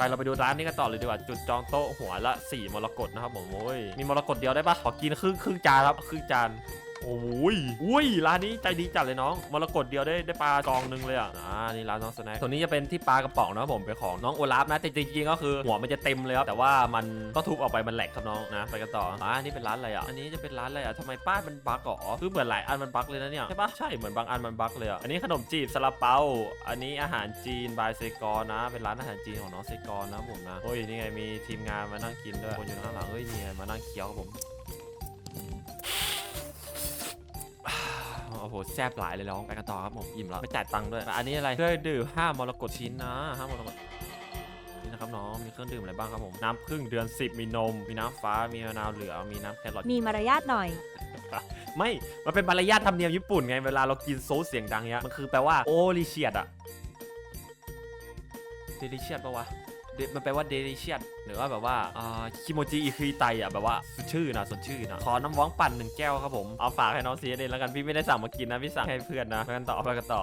ไปเราไปดูร้านนี้กันต่อเลยดีกว่าจุดจองโต๊ะหัวละ4มรกตนะครับผมโอ้ยมีมรกตเดียวได้ปะขอกินครึ่งครึ่งจานครับครึ่งจาน โอ้ยอุ้ยร้านนี้ใจดีจัดเลยน้องมรกตเดียวได้ได้ปลากองหนึงเลยอะอ่านี่ร้านน้องสแน็คส่วนนี้จะเป็นที่ปลากระป๋องนะผมเป็นของน้องโอลาฟนะแต่จริงๆก็คือหัวมันจะเต็มเลยครับแต่ว่ามันก็ทุบออกไปมันแหลกครับน้องนะ ไปกันต่ออ่านี่เป็นร้านอะไรอะอันนี้จะเป็นร้านอะไรอะทำไมป้ายมันบั๊กเหรอคือเหมือนหลายอันมันบั๊กเลยนะเนี่ยใช่ปะใช่เหมือนบางอันมันบั๊กเลยอะอันนี้ขนมจีบซาลาเปาอันนี้อาหารจีนบายเซกอนะ เป็นร้านอาหารจีนของน้องเซกอนะผมนะโอ้ยนี่ไงมีทีมงานมานั่งกินด้วยคนอยู่ข้างหลังเฮ้ยนี่ไงมานั่งเคี้ยวครับผม โอ้โหแซ่บหลายเลยน้องไปกันต่อครับผมอิ่มแล้วไม่จ่ายตังค์ด้วย อันนี้อะไรเครื่องดื่มห้ามรกตชิ้นนะห้ามรกตนี่นะครับน้องมีเครื่องดื่มอะไรบ้างครับผมน้ำพึ่งเดือน 10 มีนม มีน้ำฟ้ามีมะนาวเหลืองมีน้ำแครอทมีมารยาทหน่อย ไม่ มันเป็นมารยาทธรรมเนียมญี่ปุ่นไงเวลาเรากินโซสเสียงดังเนี้ยมันคือแปลว่าโอลิเชียดอะเดลิเชียดปะวะ De- มันแปลว่าเดลิเชียดหรือว่าแบบว่าคิโมจิอิคุยไตอะแบบว่าสดชื่อนะสดชื่อนะขอน้ำว้องปั่นหนึ่งแก้วครับผม เอาฝากให้น้องเสียเดนแล้วกันพี่ไม่ได้สั่งมากินนะ พี่สั่งให้เพื่อนนะไปกันต่อไปกันต่อ